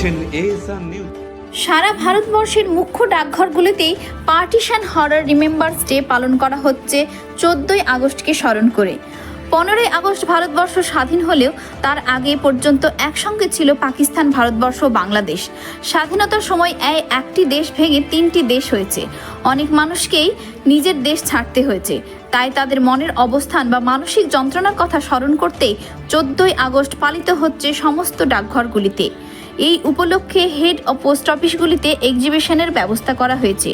দেখছেন নিউজ। সারা ভারতবর্ষের মুখ্য ডাকঘরগুলিতেই পার্টিশন হরার রিমেম্বার্স ডে পালন করা হচ্ছে চোদ্দই আগস্টকে স্মরণ করে। পনেরোই আগস্ট ভারতবর্ষ স্বাধীন হলেও তার আগে পর্যন্ত একসঙ্গে ছিল পাকিস্তান, ভারতবর্ষ বাংলাদেশ। স্বাধীনতার সময় এই একটি দেশ ভেঙে তিনটি দেশ হয়েছে। অনেক মানুষকেই নিজের দেশ ছাড়তে হয়েছে। তাই তাদের মনের অবস্থান বা মানসিক যন্ত্রণার কথা স্মরণ করতেই চোদ্দই আগস্ট পালিত হচ্ছে সমস্ত ডাকঘরগুলিতে। এই উপলক্ষে হেড ও পোস্ট অফিসগুলিতে এক্সিবিশনের ব্যবস্থা করা হয়েছে।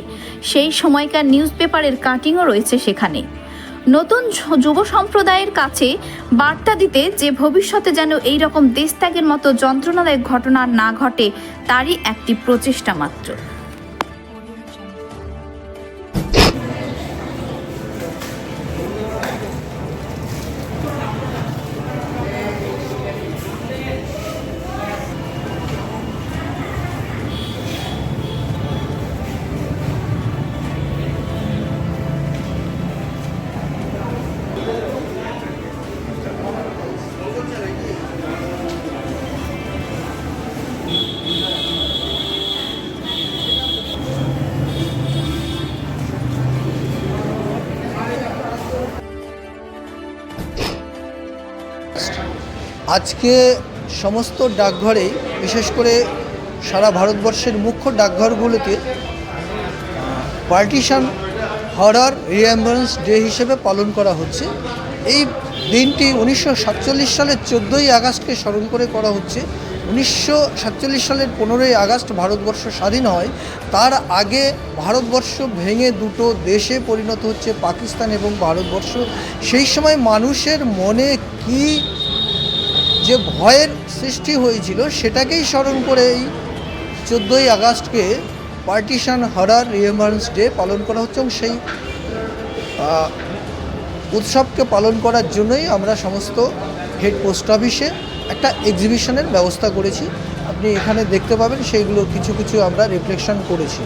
সেই সময়কার নিউজ পেপারের কাটিংও রয়েছে সেখানে। নতুন যুব সম্প্রদায়ের কাছে বার্তা দিতে যে ভবিষ্যতে যেন এই রকম দেশত্যাগের মতো যন্ত্রণাদায়ক ঘটনা না ঘটে, তারই একটি প্রচেষ্টা মাত্র। আজকে সমস্ত ডাকঘরে, বিশেষ করে সারা ভারতবর্ষের মুখ্য ডাকঘরগুলোতে পার্টিশন, হরার রিএম্বারেন্স ডে হিসেবে পালন করা হচ্ছে। এই দিনটি উনিশশো সাতচল্লিশ সালের চোদ্দোই আগস্টকে স্মরণ করে করা হচ্ছে। উনিশশো সাতচল্লিশ সালের পনেরোই আগস্ট ভারতবর্ষ স্বাধীন হয়। তার আগে ভারতবর্ষ ভেঙে দুটো দেশে পরিণত হচ্ছে, পাকিস্তান এবং ভারতবর্ষ। সেই সময় মানুষের মনে কী যে ভয়ের সৃষ্টি হয়েছিল সেটাকেই স্মরণ করে এই চোদ্দোই আগস্টকে পার্টিশন হরার রিমেম্বারেন্স ডে পালন করা হচ্ছে এবং সেই উৎসবকে পালন করার জন্যই আমরা সমস্ত হেড পোস্ট অফিসে একটা এক্সিবিশনের ব্যবস্থা করেছি। আপনি এখানে দেখতে পাবেন সেইগুলো কিছু কিছু আমরা রিফ্লেকশন করেছি।